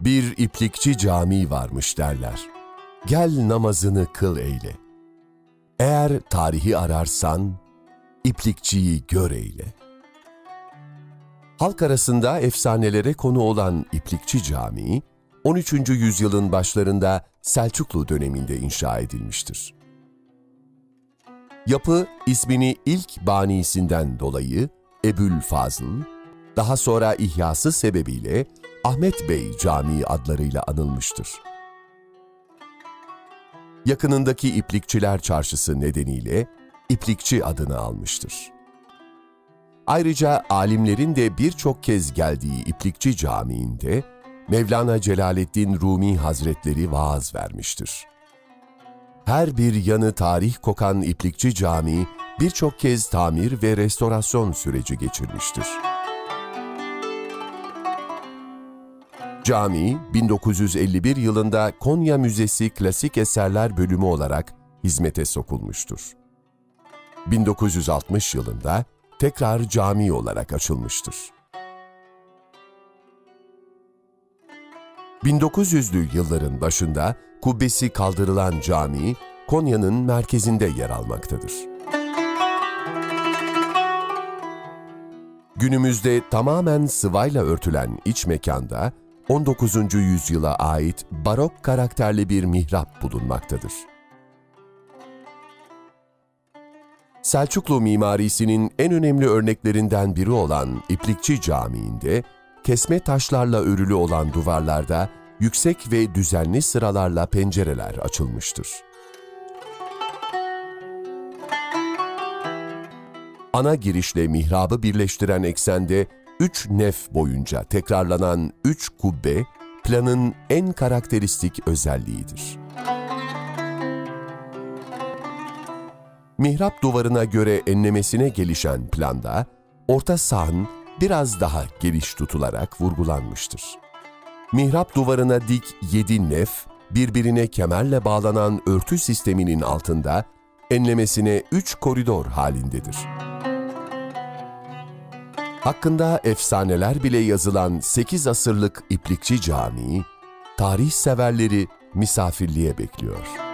Bir iplikçi cami varmış derler. Gel namazını kıl eyle. Eğer tarihi ararsan, iplikçiyi gör eyle. Halk arasında efsanelere konu olan İplikçi Camii, 13. yüzyılın başlarında Selçuklu döneminde inşa edilmiştir. Yapı ismini ilk banisinden dolayı Ebül Fazıl, daha sonra ihyası sebebiyle Ahmet Bey Camii adlarıyla anılmıştır. Yakınındaki İplikçiler Çarşısı nedeniyle İplikçi adını almıştır. Ayrıca alimlerin de birçok kez geldiği İplikçi Camii'nde Mevlana Celaleddin Rumi Hazretleri vaaz vermiştir. Her bir yanı tarih kokan İplikçi Camii birçok kez tamir ve restorasyon süreci geçirmiştir. Cami, 1951 yılında Konya Müzesi Klasik Eserler Bölümü olarak hizmete sokulmuştur. 1960 yılında tekrar cami olarak açılmıştır. 1900'lü yılların başında kubbesi kaldırılan cami, Konya'nın merkezinde yer almaktadır. Günümüzde tamamen sıvayla örtülen iç mekanda 19. yüzyıla ait barok karakterli bir mihrap bulunmaktadır. Selçuklu mimarisinin en önemli örneklerinden biri olan İplikçi Camii'nde, kesme taşlarla örülü olan duvarlarda yüksek ve düzenli sıralarla pencereler açılmıştır. Ana girişle mihrabı birleştiren eksende üç nef boyunca tekrarlanan üç kubbe, planın en karakteristik özelliğidir. Mihrap duvarına göre enlemesine gelişen planda, orta sahan biraz daha geniş tutularak vurgulanmıştır. Mihrap duvarına dik yedi nef, birbirine kemerle bağlanan örtü sisteminin altında, enlemesine üç koridor halindedir. Hakkında efsaneler bile yazılan 8 asırlık İplikçi Camii, tarih severleri misafirliğe bekliyor.